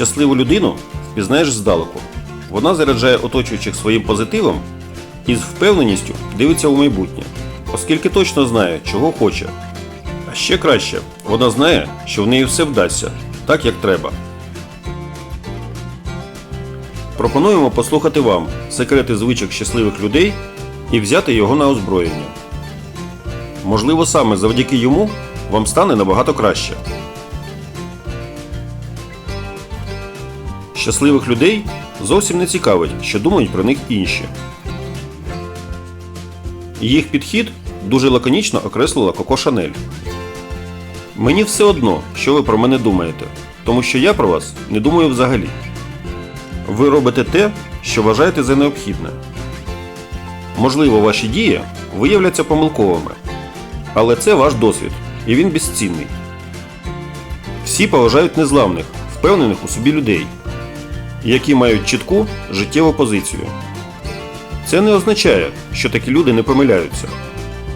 Щасливу людину впізнаєш здалеку. Вона заряджає оточуючих своїм позитивом і з впевненістю дивиться у майбутнє, оскільки точно знає, чого хоче. А ще краще, вона знає, що в неї все вдасться, так як треба. Пропонуємо послухати вам секрети звичок щасливих людей і взяти його на озброєння. Можливо, саме завдяки йому вам стане набагато краще. Щасливих людей зовсім не цікавить, що думають про них інші. Їх підхід дуже лаконічно окреслила Коко Шанель. Мені все одно, що ви про мене думаєте, тому що я про вас не думаю взагалі. Ви робите те, що вважаєте за необхідне. Можливо, ваші дії виявляться помилковими, але це ваш досвід, і він безцінний. Всі поважають незламних, впевнених у собі людей, які мають чітку життєву позицію. Це не означає, що такі люди не помиляються,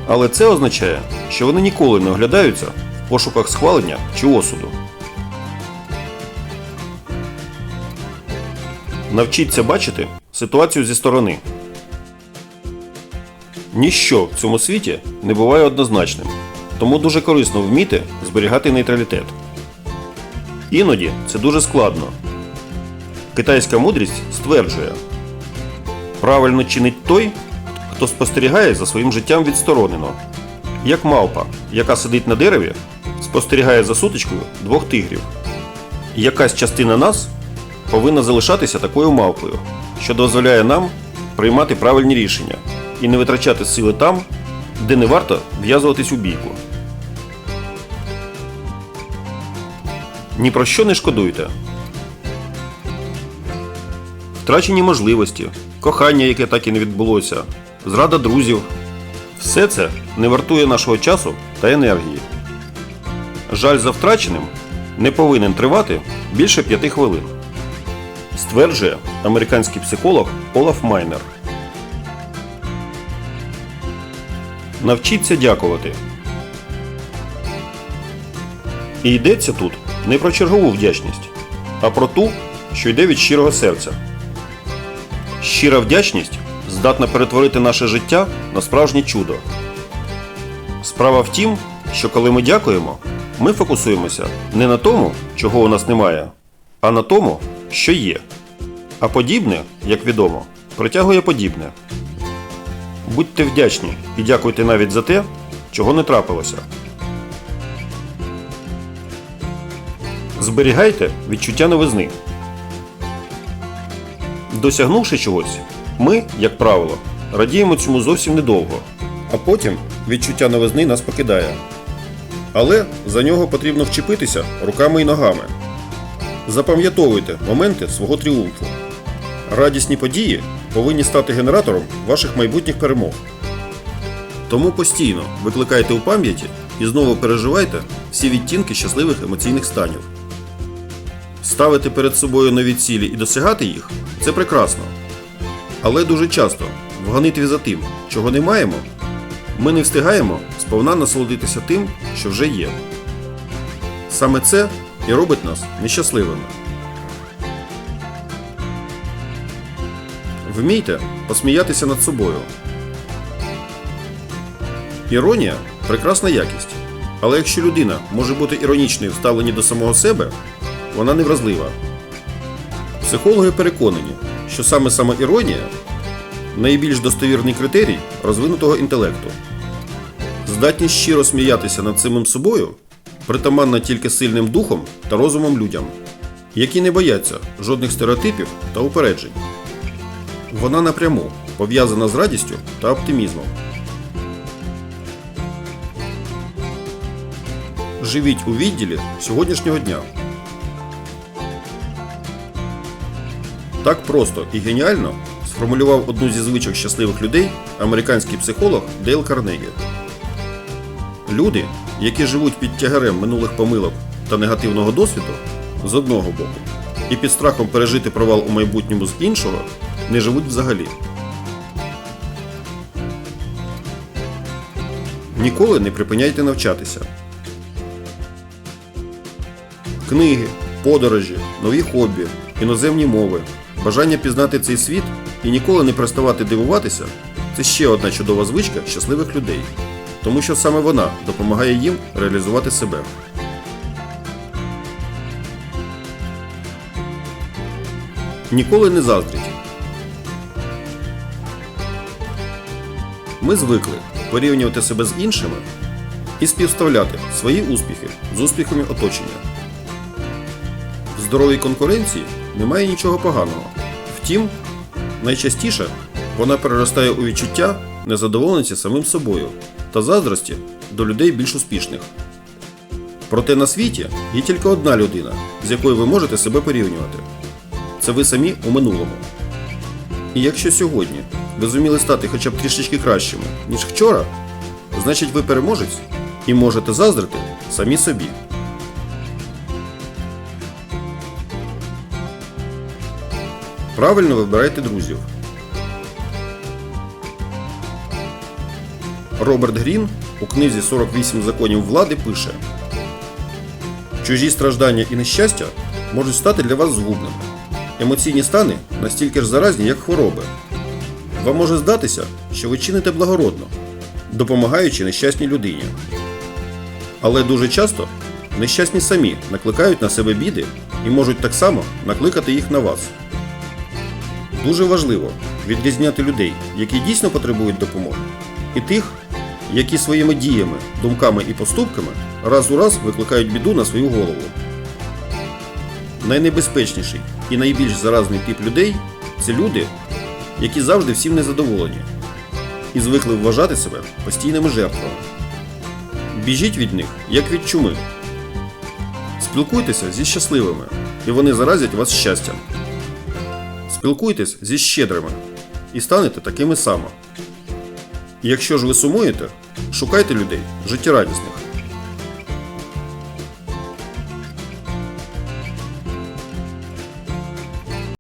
але це означає, що вони ніколи не оглядаються в пошуках схвалення чи осуду. Навчіться бачити ситуацію зі сторони. Ніщо в цьому світі не буває однозначним, тому дуже корисно вміти зберігати нейтралітет. Іноді це дуже складно. Китайська мудрість стверджує: правильно чинить той, хто спостерігає за своїм життям відсторонено, як мавпа, яка сидить на дереві, спостерігає за сутичкою двох тигрів. Якась частина нас повинна залишатися такою мавпою, що дозволяє нам приймати правильні рішення і не витрачати сили там, де не варто в'язуватись у бійку. Ні про що не шкодуйте. Втрачені можливості, кохання, яке так і не відбулося, зрада друзів. Все це не вартує нашого часу та енергії. Жаль за втраченим не повинен тривати більше п'яти хвилин. Стверджує американський психолог Олаф Майнер. Навчіться дякувати. І йдеться тут не про чергову вдячність, а про ту, що йде від щирого серця. Щира вдячність здатна перетворити наше життя на справжнє чудо. Справа в тім, що коли ми дякуємо, ми фокусуємося не на тому, чого у нас немає, а на тому, що є. А подібне, як відомо, притягує подібне. Будьте вдячні і дякуйте навіть за те, чого не трапилося. Зберігайте відчуття новизни. Досягнувши чогось, ми, як правило, радіємо цьому зовсім недовго, а потім відчуття новизни нас покидає. Але за нього потрібно вчепитися руками і ногами. Запам'ятовуйте моменти свого тріумфу. Радісні події повинні стати генератором ваших майбутніх перемог. Тому постійно викликайте у пам'яті і знову переживайте всі відтінки щасливих емоційних станів. Ставити перед собою нові цілі і досягати їх це прекрасно. Але дуже часто в гонитві за тим, чого не маємо, ми не встигаємо сповна насолодитися тим, що вже є. Саме це і робить нас нещасливими. Вмійте посміятися над собою. Іронія прекрасна якість. Але якщо людина може бути іронічною в до самого себе, вона невразлива. Психологи переконані, що саме самоіронія найбільш достовірний критерій розвинутого інтелекту. Здатність щиро сміятися над самим собою притаманна тільки сильним духом та розумом людям, які не бояться жодних стереотипів та упереджень. Вона напряму пов'язана з радістю та оптимізмом. Живіть у відділі сьогоднішнього дня. Так просто і геніально сформулював одну зі звичок щасливих людей американський психолог Дейл Карнегі. Люди, які живуть під тягарем минулих помилок та негативного досвіду, з одного боку, і під страхом пережити провал у майбутньому з іншого, не живуть взагалі. Ніколи не припиняйте навчатися. Книги, подорожі, нові хобі, іноземні мови, бажання пізнати цей світ і ніколи не переставати дивуватися це ще одна чудова звичка щасливих людей, тому що саме вона допомагає їм реалізувати себе. Ніколи не заздріть. Ми звикли порівнювати себе з іншими і співставляти свої успіхи з успіхами оточення. В здоровій конкуренції немає нічого поганого. Втім, найчастіше вона переростає у відчуття незадоволеності самим собою та заздрості до людей більш успішних. Проте на світі є тільки одна людина, з якою ви можете себе порівнювати. Це ви самі у минулому. І якщо сьогодні ви зуміли стати хоча б трішечки кращими, ніж вчора, значить ви переможець і можете заздрити самі собі. Правильно вибирайте друзів. Роберт Грін у книзі 48 законів влади пише: Чужі страждання і нещастя можуть стати для вас згубними. Емоційні стани настільки ж заразні, як хвороби. Вам може здатися, що ви чините благородно, допомагаючи нещасній людині. Але дуже часто нещасні самі накликають на себе біди і можуть так само накликати їх на вас. Дуже важливо відрізняти людей, які дійсно потребують допомоги, і тих, які своїми діями, думками і поступками раз у раз викликають біду на свою голову. Найнебезпечніший і найбільш заразний тип людей це люди, які завжди всім незадоволені і звикли вважати себе постійними жертвами. Біжіть від них, як від чуми. Спілкуйтеся зі щасливими, і вони заразять вас щастям. Спілкуйтесь зі щедрими і станете такими само. Якщо ж ви сумуєте, шукайте людей життєрадісних.